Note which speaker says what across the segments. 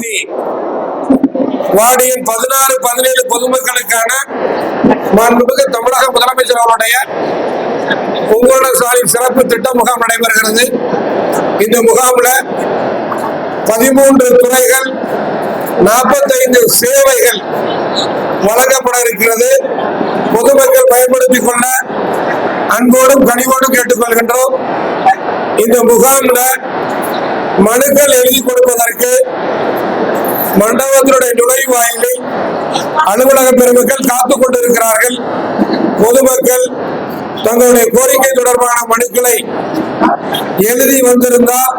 Speaker 1: பண்ணி வார்டு பதினாறு பதினேழு பொதுமக்களுக்கான மாண்புமிகு தமிழக முதலமைச்சர் அவருடைய உங்களோட சாரின் சிறப்பு திட்ட முகாம் நடைபெறுகிறது. இந்த முகாம்ல பதிமூன்று துறைகள் நாற்பத்தைந்து சேவைகள் வழங்கப்பட இருக்கிறது. பொதுமக்கள் பயன்படுத்திக் கொள்ள அன்போடும் கனிவோடும் கேட்டுக்கொள்கின்றோம். இந்த முகாம்ல மனுக்கள் எழுதி கொடுப்பதற்கு மண்டபத்தினுடைய நுழைவாயிலை அலுவலக பெருமக்கள் காத்துக் கொண்டிருக்கிறார்கள். பொதுமக்கள் தங்களுடைய கோரிக்கை தொடர்பான மனுக்களை எழுதி வந்திருந்தால்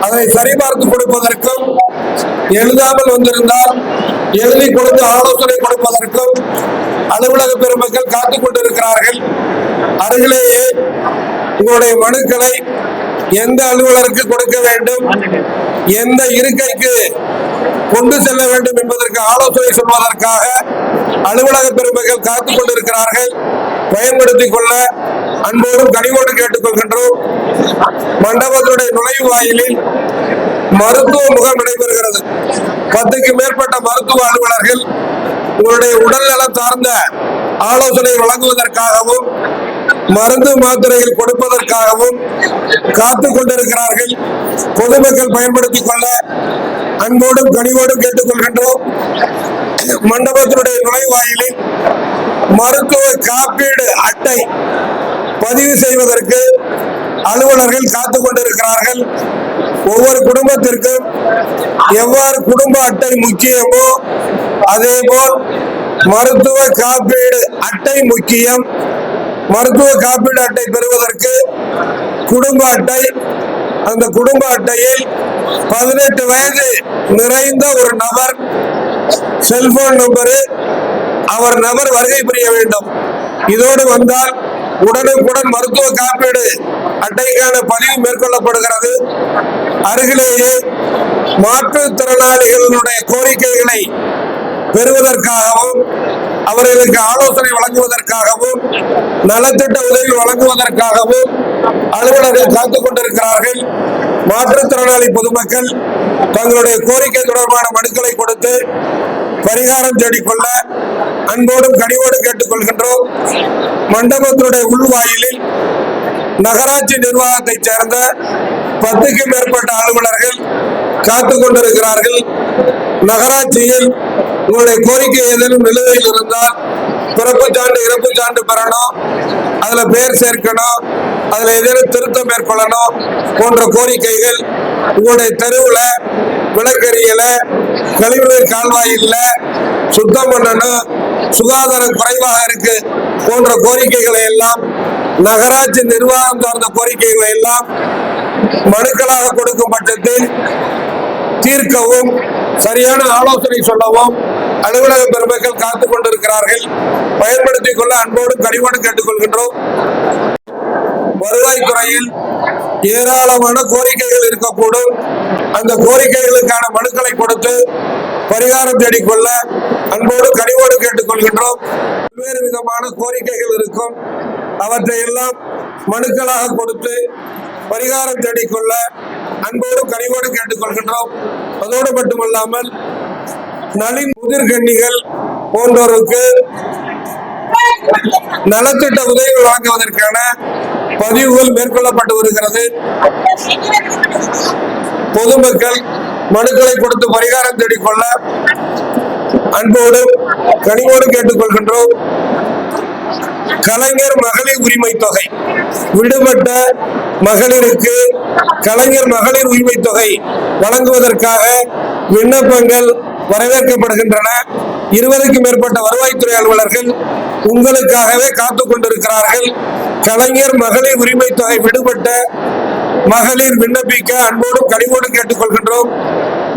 Speaker 1: அதனை சரிபார்த்து கொடுப்பதற்கும் எழுதாமல் வந்திருந்தால் எழுதி கொடுத்து ஆலோசனை கொடுப்பதற்கும் அலுவலக பெருமக்கள் காத்துக் கொண்டிருக்கிறார்கள். அருகிலேயே உங்களுடைய மனுக்களை எந்த அலுவலருக்கு கொடுக்க வேண்டும்? எந்த இருக்கைக்கு கொண்டு செல்ல வேண்டும் என்பதற்கு ஆலோசனை சொல்வதற்காக அலுவலக பெருமைகள் காத்துக் கொண்டிருக்கிறார்கள். பயன்படுத்திக் கொள்ள அன்போடும் கனிவோடு கேட்டுக்கொள்கின்றோம். மண்டபத்தினுடைய நுழைவு வாயிலில் மருத்துவ முகாம் நடைபெறுகிறது. பத்துக்கு மேற்பட்ட மருத்துவ அலுவலர்கள் உங்களுடைய உடல் நலம் சார்ந்த ஆலோசனை வழங்குவதற்காகவும் மருந்து மாத்திரைகள் கொடுப்பதற்காகவும் காத்து கொண்டிருக்கிறார்கள். பொதுமக்கள் பயன்படுத்திக் கொள்ள அன்போடும் கனிவோடும் கேட்டுக்கொள்கின்றோம். மண்டபத்தினுடைய நுழைவாயிலில் மருத்துவ காப்பீடு அட்டை பதிவு செய்வதற்கு அலுவலர்கள் காத்து கொண்டிருக்கிறார்கள். ஒவ்வொரு குடும்பத்திற்கும் எவ்வாறு குடும்ப அட்டை முக்கியமோ அதே போல் மருத்துவ காப்பீடு அட்டை முக்கியம். மருத்துவ காப்பீடு அட்டை பெறுவதற்கு குடும்ப அட்டை அந்த குடும்ப அட்டையில் பதினெட்டு வயது நிறைந்த ஒரு நபர் செல்போன் நம்பரு அவர் நபர் வருகை புரிய வேண்டும். இதோடு வந்தால் உடனுக்குடன் மருத்துவ காப்பீடு அட்டைக்கான பதிவு மேற்கொள்ளப்படுகிறது. அருகிலேயே மாற்றுத்திறனாளிகளுடைய கோரிக்கைகளை பெறுவதற்காகவும் அவர்களுக்கு ஆலோசனை வழங்குவதற்காகவும் நலத்திட்ட உதவி வழங்குவதற்காகவும் அலுவலர்கள் காத்துக் கொண்டிருக்கிறார்கள். மாற்றுத்திறனாளி பொதுமக்கள் தங்களுடைய கோரிக்கை தொடர்பான மனுக்களை கொடுத்து பரிகாரம் தேடிக்கொள்ள அன்போடும் கனிவோடும் கேட்டுக்கொள்கின்றோம். மண்டபத்தினுடைய உள்வாயிலில் நகராட்சி நிர்வாகத்தைச் சேர்ந்த பத்துக்கும் மேற்பட்ட அலுவலர்கள் காத்து கொண்டிருக்கிறார்கள். நகராட்சியில் உங்களுடைய கோரிக்கை ஏதேனும் நிலுவையில் இருந்தால் பிறப்பு சான்று இறப்பு சான்று பெறணும். அதுல பெயர் சேர்க்கணும். அதுல ஏதேனும் திருத்தம் மேற்கொள்ளணும் போன்ற கோரிக்கைகள் உங்களுடைய தெருவுல விளக்கறியல கழிவுநீர் கால்வாயில் சுத்தம் பண்ணணும் சுகாதாரம் குறைவாக இருக்கு போன்ற கோரிக்கைகளை எல்லாம் நகராட்சி நிர்வாகம் சார்ந்த கோரிக்கைகளை எல்லாம் மனுக்களாக கொடுக்கும் பட்சத்தில் தீர்க்கவும் சரியான ஆலோசனை சொல்லவும் அலுவலக பெருமக்கள் காத்துக் கொண்டிருக்கிறார்கள். பயன்படுத்திக் கொள்ள அன்போடு கனிவோடு கேட்டுக்கொள்கின்றோம். வருவாய்த்துறையில் ஏராளமான கோரிக்கைகள் இருக்கக்கூடும். அந்த கோரிக்கைகளுக்கான மனுக்களை கொடுத்து பரிகாரம் தேடிக்கொள்ள அன்போடு கனிவோடு கேட்டுக்கொள்கின்றோம். பல்வேறு விதமான கோரிக்கைகள் இருக்கும். அவற்றை எல்லாம் மனுக்களாக கொடுத்து பரிகாரம் தேடிக்கொள்ள அன்போடு பணிவோடு கேட்டுக்கொள்கின்றோம். அதோடு மட்டுமல்லாமல் நலின் முதிர்கண்ணிகள் போன்றோருக்கு நலத்திட்ட உதவிகள் வழங்குவதற்கான பதிவுகள் மேற்கொள்ளப்பட்டு வருகிறது. பொதுமக்கள் மனுக்களை கொடுத்து பரிகாரம் தேடிக்கொள்ள அன்போடு கனிவோடு கேட்டுக்கொள்கின்றோம். கலைஞர் மகளிர் உரிமை தொகை விடுபட்ட மகளிருக்கு கலைஞர் மகளிர் உரிமை தொகை வழங்குவதற்காக விண்ணப்பங்கள் வரவேற்கப்படுகின்றன. இருபதுக்கும் மேற்பட்ட வருவாய்த்துறை அலுவலர்கள் உங்களுக்காகவே காத்துக் கொண்டிருக்கிறார்கள். கலைஞர் மகளிர் உரிமை தொகை விடுபட்ட மகளிர் விண்ணப்பிக்க அன்போடும் கனிவோடும் கேட்டுக்கொள்கின்றோம்.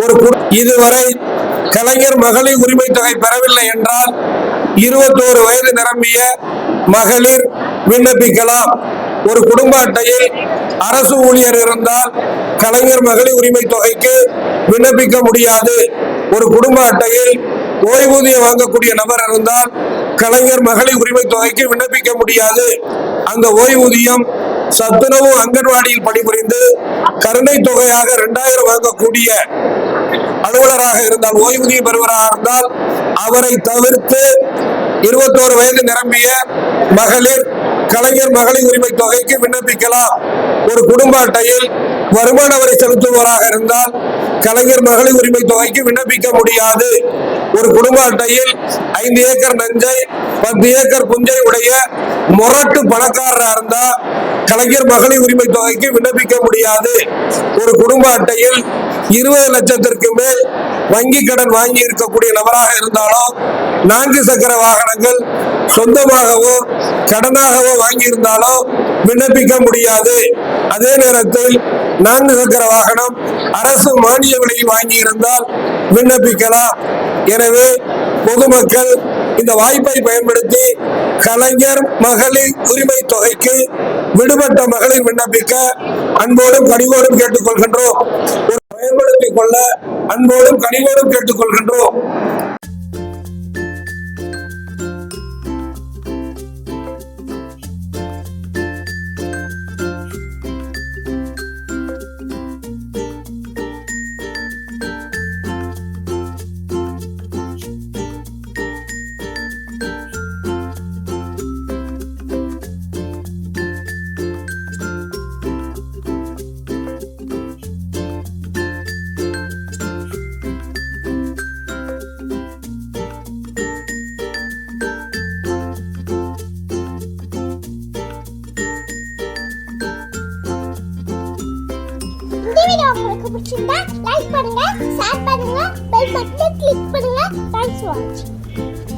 Speaker 1: ஒரு இதுவரை கலைஞர் மகளிர் உரிமை தொகை பெறவில்லை என்றால் இருபத்தோரு வயது நிரம்பிய மகளிர் விண்ணப்பிக்கலாம். ஒரு குடும்ப அட்டையில் அரசு ஊழியர் இருந்தால் கலைஞர் மகளிர் உரிமை தொகைக்கு விண்ணப்பிக்க முடியாது. ஒரு குடும்ப அட்டையில் ஓய்வூதியம் வாங்கக்கூடிய நபர் இருந்தால் கலைஞர் மகளிர் உரிமை தொகைக்கு விண்ணப்பிக்க முடியாது. அந்த ஓய்வூதியம் சத்துணவு அங்கன்வாடியில் பணிபுரிந்து கருணை தொகையாக இரண்டாயிரம் வாங்கக்கூடிய அலுவலராக இருந்தால் ஓய்வூதியம் பெறுவராக இருந்தால் அவரை தவிர்த்து இருபத்தோரு வயது நிரம்பிய மகளிர் கலைஞர் மகளிர் உரிமை தொகைக்கு விண்ணப்பிக்கலாம். ஒரு குடும்ப அட்டையில் வருமான வரி செலுத்துவோராக இருந்தால் கலைஞர் மகளிர் உரிமை தொகைக்கு விண்ணப்பிக்க முடியாது. ஒரு குடும்ப அட்டையில் ஐந்து ஏக்கர் நஞ்சை பத்து ஏக்கர் புஞ்சை உடைய முரட்டு பணக்காரரா இருந்தா கலைஞர் மகளிர் உரிமை தொகைக்கு விண்ணப்பிக்க முடியாது. ஒரு குடும்ப அட்டையில் இருபது லட்சத்திற்கு மேல் வங்கி கடன் வாங்கி இருக்கக்கூடிய நபராக இருந்தாலும் நான்கு சக்கர வாகனங்கள் சொந்தமாகவோ கடனாகவோ வாங்கி இருந்தாலும் விண்ணப்பிக்க முடியாது அதே நேரத்தில் நான்கு சக்கர வாகனம் அரசு மானிய விலையில் வாங்கி இருந்தால் விண்ணப்பிக்கலாம். எனவே பொதுமக்கள் இந்த வாய்ப்பை பயன்படுத்தி கலைஞர் மகளிர் உரிமை தொகைக்கு விடுபட்ட மகளிர் விண்ணப்பிக்க அன்போடும் கனிவோடும் கேட்டுக்கொள்கின்றோம். ஒரு பயன்படுத்திக் கொள்ள அன்போடும் கனிவோடும் கேட்டுக்கொள்கின்றோம்.
Speaker 2: பெல் பட்டனை கிளிக் பண்ணுங்க தேங்க்ஸ் ஃபார் வாட்சிங்